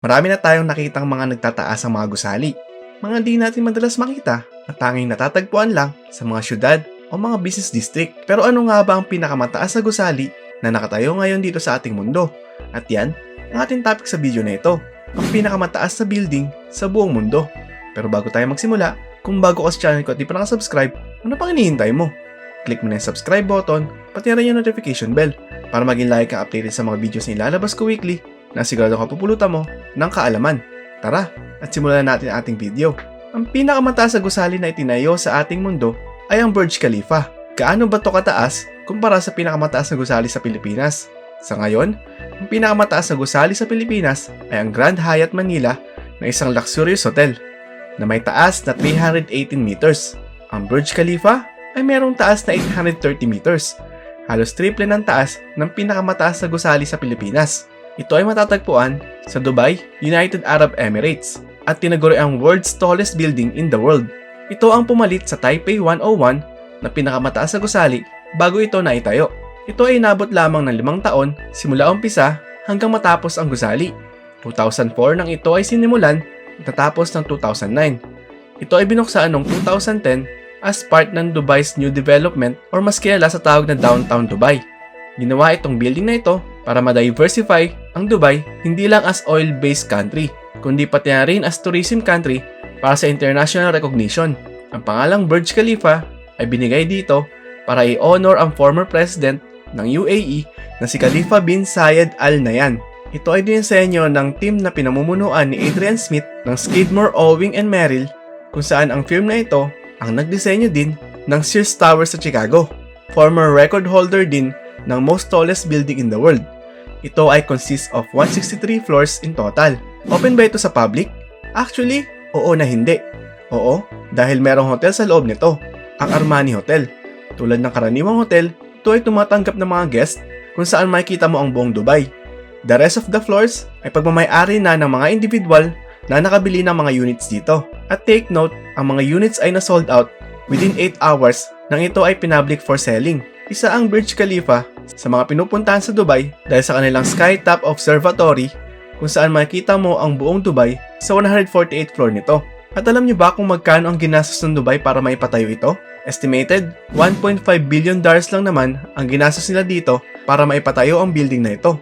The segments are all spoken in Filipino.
Marami na tayong nakitang mga nagtataas ang mga gusali. Mga di natin madalas makita at tanging natatagpuan lang sa mga syudad o mga business district. Pero ano nga ba ang pinakamataas na gusali na nakatayo ngayon dito sa ating mundo? At yan, ang ating topic sa video na ito, ang pinakamataas na building sa buong mundo. Pero bago tayo magsimula, kung bago ka sa channel ko at di pa nakasubscribe, ano pang hinihintay mo? Click mo na yung subscribe button, pati rin yung notification bell para maging like ka updated sa mga videos na ilalabas ko weekly na sigurado ka pupulutan mo ng kaalaman. Tara, at simulan na natin ang ating video. Ang pinakamataas na gusali na itinayo sa ating mundo ay ang Burj Khalifa. Gaano ba to kataas kumpara sa pinakamataas na gusali sa Pilipinas? Sa ngayon, ang pinakamataas na gusali sa Pilipinas ay ang Grand Hyatt Manila na isang luxurious hotel na may taas na 318 meters. Ang Burj Khalifa ay merong taas na 830 meters. Halos triple ng taas ng pinakamataas na gusali sa Pilipinas. Ito ay matatagpuan sa Dubai, United Arab Emirates at tinaguri ang world's tallest building in the world. Ito ang pumalit sa Taipei 101 na pinakamataas na gusali bago ito naitayo. Ito ay inabot lamang ng limang taon simula umpisa hanggang matapos ang gusali. 2004 nang ito ay sinimulan at natapos ng 2009. Ito ay binuksan noong 2010 as part ng Dubai's new development or mas kilala sa tawag na Downtown Dubai. Ginawa itong building na ito para ma-diversify ang Dubai hindi lang as oil-based country, kundi pati na rin as tourism country para sa international recognition. Ang pangalang Burj Khalifa ay binigay dito para i-honor ang former president ng UAE na si Khalifa bin Zayed Al Nahyan. Ito ay dinisenyo ng team na pinamumunuan ni Adrian Smith ng Skidmore, Owing and Merrill kung saan ang firm na ito ang nagdisenyo din ng Sears Tower sa Chicago. Former record holder din ng most tallest building in the world. Ito ay consists of 163 floors in total. Open ba ito sa public? Actually, oo na hindi. Oo, dahil merong hotel sa loob nito, ang Armani Hotel. Tulad ng karaniwang hotel, ito ay tumatanggap ng mga guest kung saan makikita mo ang buong Dubai. The rest of the floors ay pagmamayari na ng mga individual na nakabili ng mga units dito. At take note, ang mga units ay na-sold out within 8 hours nang ito ay pinablik for selling. Isa ang Burj Khalifa sa mga pinupuntahan sa Dubai dahil sa kanilang Skytop Observatory kung saan makikita mo ang buong Dubai sa 148th floor nito. At alam niyo ba kung magkano ang ginastos ng Dubai para maipatayo ito? Estimated, 1.5 billion dollars lang naman ang ginastos nila dito para maipatayo ang building na ito.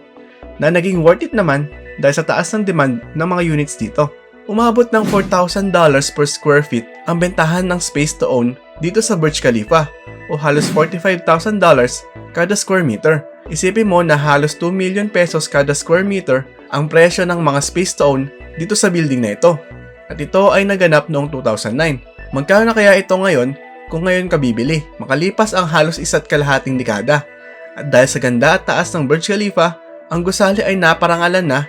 Na naging worth it naman dahil sa taas ng demand ng mga units dito. Umabot ng $4,000 per square feet ang bentahan ng space to own dito sa Burj Khalifa o halos $45,000 kada square meter. Isipin mo na halos 2 million pesos kada square meter ang presyo ng mga space to own dito sa building na ito. At ito ay naganap noong 2009. Magkano na kaya ito ngayon kung ngayon ka bibili? Makalipas ang halos isa't kalahating dekada. At dahil sa ganda at taas ng Burj Khalifa, ang gusali ay naparangalan na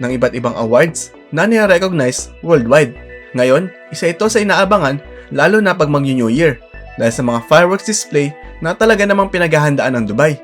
ng iba't ibang awards na nire-recognize worldwide. Ngayon, isa ito sa inaabangan lalo na pag mag-New Year dahil sa mga fireworks display na talaga namang pinaghahandaan ng Dubai.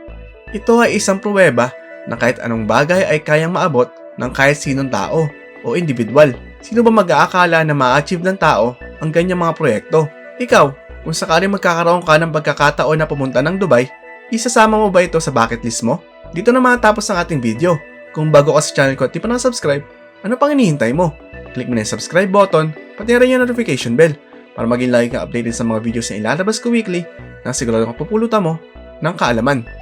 Ito ay isang pruweba na kahit anong bagay ay kayang maabot ng kahit sinong tao o individual. Sino ba mag-aakala na ma-achieve ng tao ang ganyang mga proyekto? Ikaw, kung sakaling magkakaroon ka ng pagkakataon na pumunta ng Dubai, isasama mo ba ito sa bucket list mo? Dito na matapos ang ating video. Kung bago ka sa channel ko at di pa nakasubscribe, ano pang hinihintay mo? Click mo na yung subscribe button, pati rin yung notification bell para maging lagi kang updated sa mga videos na ilalabas ko weekly na sigurado kang pupulutan mo ng kaalaman.